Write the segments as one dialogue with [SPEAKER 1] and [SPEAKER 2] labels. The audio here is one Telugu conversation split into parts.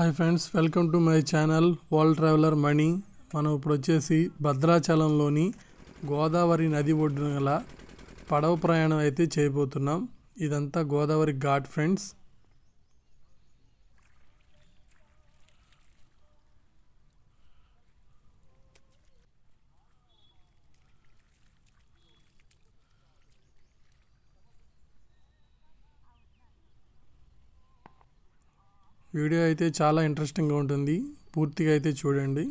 [SPEAKER 1] Hi friends welcome to my channel world traveller Mani మనం ఇప్పుడు వచ్చేసి భద్రాచలంలోని గోదావరి నది ఒడ్డున గల పడవ ప్రయాణం అయితే చేయబోతున్నాం. ఇదంతా గోదావరి ఘాట్ ఫ్రెండ్స్ వీడియో అయితే చాలా ఇంట్రెస్టింగ్గా ఉంటుంది. పూర్తిగా అయితే చూడండి.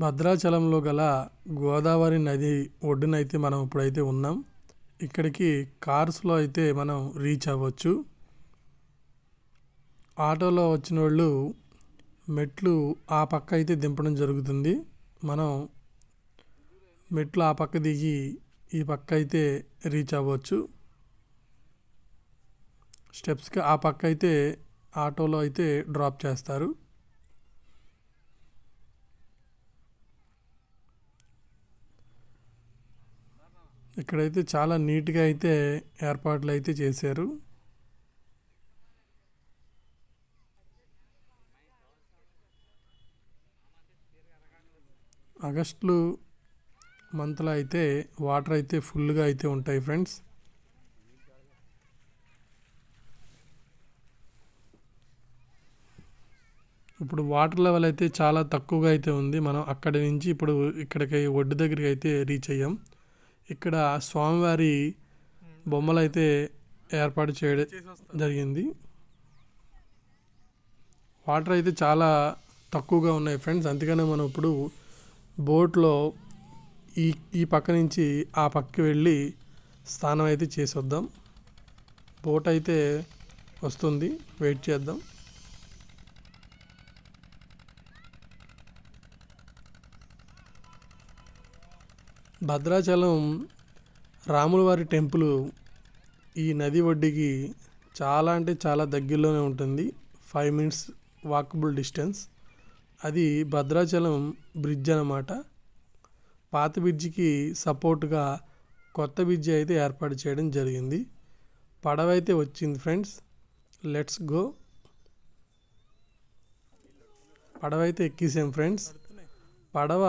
[SPEAKER 1] భద్రాచలంలో గల గోదావరి నది ఒడ్డునైతే మనం ఇప్పుడైతే ఉన్నాం. ఇక్కడికి కార్స్లో అయితే మనం రీచ్ అవ్వచ్చు. ఆటోలో వచ్చిన వాళ్ళు మెట్లు ఆ పక్క అయితే దింపడం జరుగుతుంది. మనం మెట్లు ఆ పక్క దిగి ఈ పక్క అయితే రీచ్ అవ్వచ్చు. స్టెప్స్కి ఆ పక్క అయితే ఆటోలో అయితే డ్రాప్ చేస్తారు. ఇక్కడైతే చాలా నీట్గా అయితే ఏర్పాట్లు అయితే చేశారు. ఆగస్టులు మంత్లో అయితే వాటర్ అయితే ఫుల్గా అయితే ఉంటాయి ఫ్రెండ్స్. ఇప్పుడు వాటర్ లెవెల్ అయితే చాలా తక్కువగా అయితే ఉంది. మనం అక్కడి నుంచి ఇప్పుడు ఇక్కడికి ఒడ్డు దగ్గరికి అయితే రీచ్ అయ్యాం. ఇక్కడ స్వామివారి బొమ్మలు అయితే ఏర్పాటు చేయడం జరిగింది. వాటర్ అయితే చాలా తక్కువగా ఉన్నాయి ఫ్రెండ్స్. అందుకనే మనం ఇప్పుడు బోట్లో ఈ ఈ పక్క నుంచి ఆ పక్కకి వెళ్ళి స్నానం అయితే చేసి వద్దాం బోట్ అయితే వస్తుంది. వెయిట్ చేద్దాం. భద్రాచలం రాములవారి టెంపుల్ ఈ నది ఒడ్డుకి చాలా అంటే చాలా దగ్గరలోనే ఉంటుంది. Five minutes walkable distance. అది భద్రాచలం బ్రిడ్జ్ అన్నమాట. పాత బ్రిడ్జికి సపోర్ట్గా కొత్త బ్రిడ్జ్ అయితే ఏర్పాటు చేయడం జరిగింది. పడవ అయితే వచ్చింది ఫ్రెండ్స్. Let's go. పడవ అయితే ఎక్కేసాం ఫ్రెండ్స్. పడవ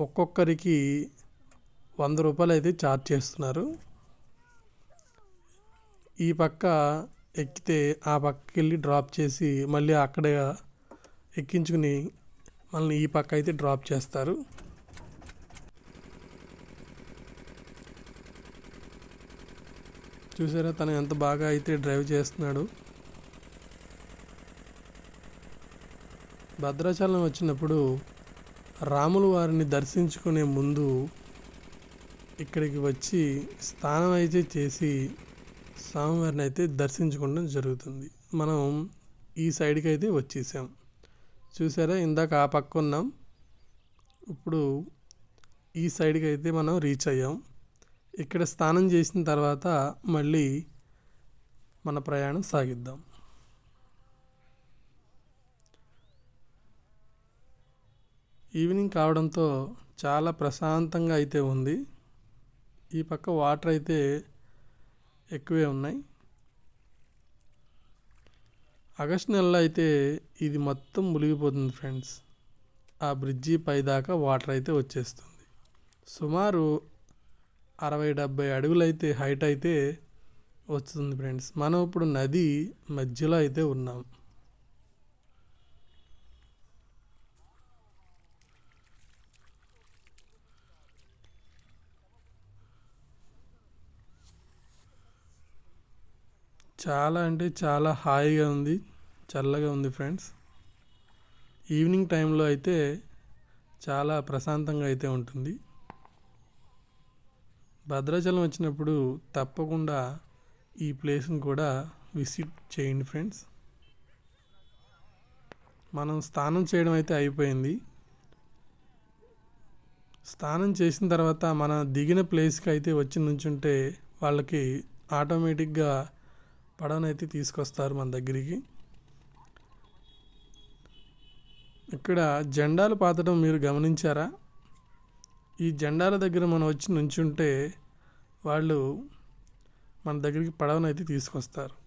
[SPEAKER 1] ఒక్కొక్కరికి వంద రూపాయలు అయితే ఛార్జ్ చేస్తున్నారు. ఈ పక్క ఎక్కితే ఆ పక్కకి వెళ్ళి డ్రాప్ చేసి మళ్ళీ అక్కడ ఎక్కించుకుని మనల్ని ఈ పక్క అయితే డ్రాప్ చేస్తారు. చూసారా తను ఎంత బాగా అయితే డ్రైవ్ చేస్తున్నాడు. భద్రాచలం వచ్చినప్పుడు రాములు వారిని దర్శించుకునే ముందు ఇక్కడికి వచ్చి స్నానం అయితే చేసి స్వామివారిని అయితే దర్శించుకోవడం జరుగుతుంది. మనం ఈ సైడ్కి అయితే వచ్చేసాం. చూసారా? ఇందాక ఆ పక్క ఉన్నాం. ఇప్పుడు ఈ సైడ్కి అయితే మనం రీచ్ అయ్యాం. ఇక్కడ స్నానం చేసిన తర్వాత మళ్ళీ మన ప్రయాణం సాగిద్దాం. ఈవినింగ్ కావడంతో చాలా ప్రశాంతంగా అయితే ఉంది. ఈ పక్క వాటర్ అయితే ఎక్కువే ఉన్నాయి. ఆగస్ట్ నెలలో అయితే ఇది మొత్తం మునిగిపోతుంది ఫ్రెండ్స్. ఆ బ్రిడ్జి పై దాకా వాటర్ అయితే వచ్చేస్తుంది. సుమారు అరవై డెబ్బై అడుగులైతే హైట్ అయితే వస్తుంది ఫ్రెండ్స్. మనం ఇప్పుడు నది మధ్యలో అయితే ఉన్నాం. చాలా అంటే చాలా హాయిగా ఉంది చల్లగా ఉంది ఫ్రెండ్స్. ఈవినింగ్ టైంలో అయితే చాలా ప్రశాంతంగా అయితే ఉంటుంది. భద్రాచలం వచ్చినప్పుడు తప్పకుండా ఈ ప్లేస్ని కూడా విజిట్ చేయండి ఫ్రెండ్స్. మనం స్నానం చేయడం అయితే అయిపోయింది. స్నానం చేసిన తర్వాత మన దిగిన ప్లేస్కి అయితే వచ్చి నుంచుంటే వాళ్ళకి ఆటోమేటిక్గా పడవనైతే తీసుకొస్తారు మన దగ్గరికి. ఇక్కడ జెండాలు పాతడం మీరు గమనించారా? ఈ జెండాల దగ్గర మనం వచ్చి నుంచుంటే వాళ్ళు మన దగ్గరికి పడవను అయితే తీసుకొస్తారు.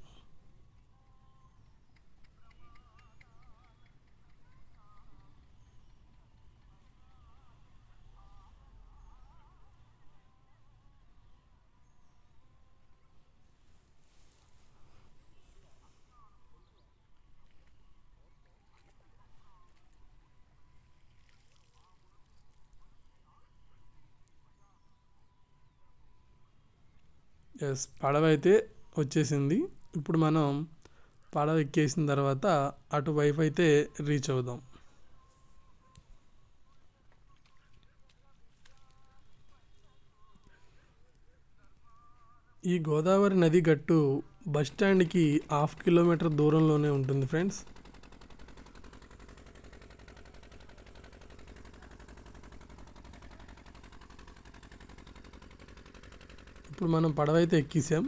[SPEAKER 1] ఎస్ పడవ అయితే వచ్చేసింది. ఇప్పుడు మనం పడవ ఎక్కేసిన తర్వాత అటువైపు అయితే రీచ్ అవుదాం. ఈ గోదావరి నది గట్టు బస్ స్టాండ్కి హాఫ్ కిలోమీటర్ దూరంలోనే ఉంటుంది ఫ్రెండ్స్. ఇప్పుడు మనం పడవ అయితే ఎక్కేసాం.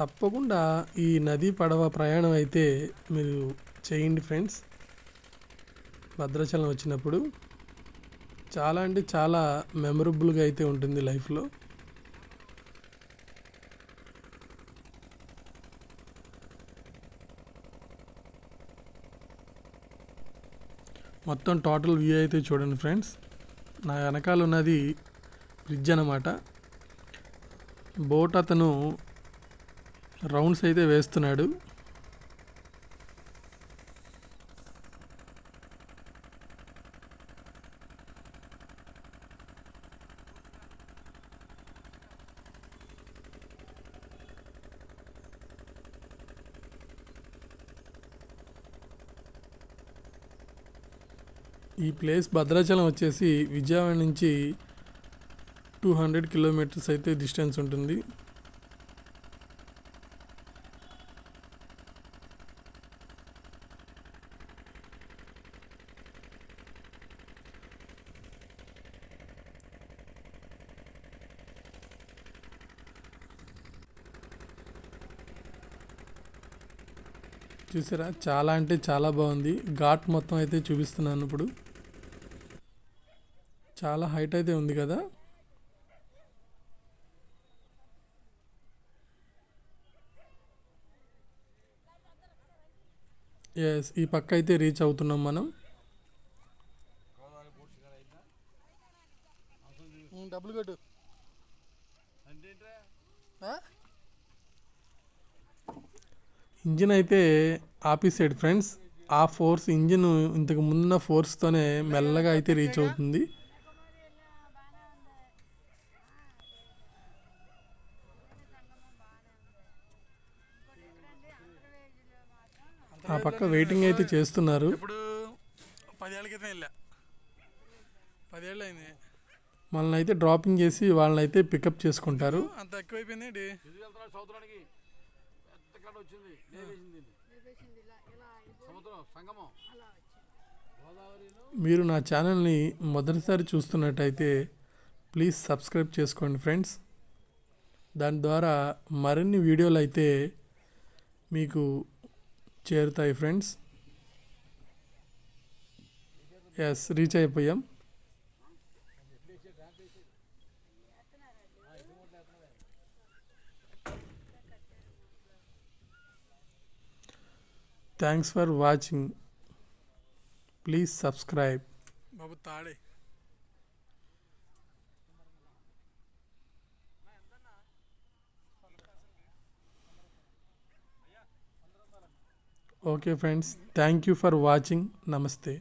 [SPEAKER 1] తప్పకుండా ఈ నది పడవ ప్రయాణం అయితే మీరు చేయండి ఫ్రెండ్స్. భద్రాచలం వచ్చినప్పుడు చాలా అంటే చాలా మెమరబుల్గా అయితే ఉంటుంది లైఫ్లో. మొత్తం టోటల్ వ్యూ అయితే చూడండి ఫ్రెండ్స్. నా వెనకాల ఉన్నది బ్రిడ్జ్ అనమాట బోట్ అతను రౌండ్స్ అయితే వేస్తున్నాడు. ఈ ప్లేస్ భద్రాచలం వచ్చేసి విజయవాడ నుంచి టూ హండ్రెడ్ కిలోమీటర్స్ అయితే డిస్టెన్స్ ఉంటుంది. చూసారా? చాలా అంటే చాలా బాగుంది. ఘాట్ మొత్తం అయితే చూపిస్తున్నాను ఇప్పుడు. చాలా హైట్ అయితే ఉంది కదా? ఎస్ ఈ పక్క అయితే రీచ్ అవుతున్నాం మనం.
[SPEAKER 2] డబ్బులు కట్టు.
[SPEAKER 1] ఇంజిన్ అయితే ఆపేసాడు ఫ్రెండ్స్. ఆ ఫోర్స్ ఇంజిన్ ఇంతకు ముందున్న ఫోర్స్తోనే మెల్లగా అయితే రీచ్ అవుతుంది. ఆ పక్క వెయిటింగ్ అయితే చేస్తున్నారు.
[SPEAKER 2] ఇప్పుడు పదేళ్ళ క్రితం వెళ్ళా. పదేళ్ళు అయింది.
[SPEAKER 1] మనల్ని అయితే డ్రాపింగ్ చేసి వాళ్ళని అయితే పికప్ చేసుకుంటారు.
[SPEAKER 2] అంత ఎక్కువైపోయింది
[SPEAKER 3] క్లడ్ వచ్చింది? లేవేసింది సముద్రం సంగమం.
[SPEAKER 1] మీరు నా ఛానల్ని మొదటిసారి చూస్తున్నట్టయితే ప్లీజ్ సబ్స్క్రైబ్ చేసుకోండి ఫ్రెండ్స్. దాని ద్వారా మరిన్ని వీడియోలు అయితే మీకు చేరుతాయి ఫ్రెండ్స్. ఎస్ రీచ్ అయిపోయాం. thanks for watching please subscribe
[SPEAKER 2] బాబు తాడే
[SPEAKER 1] okay friends thank you for watching నమస్తే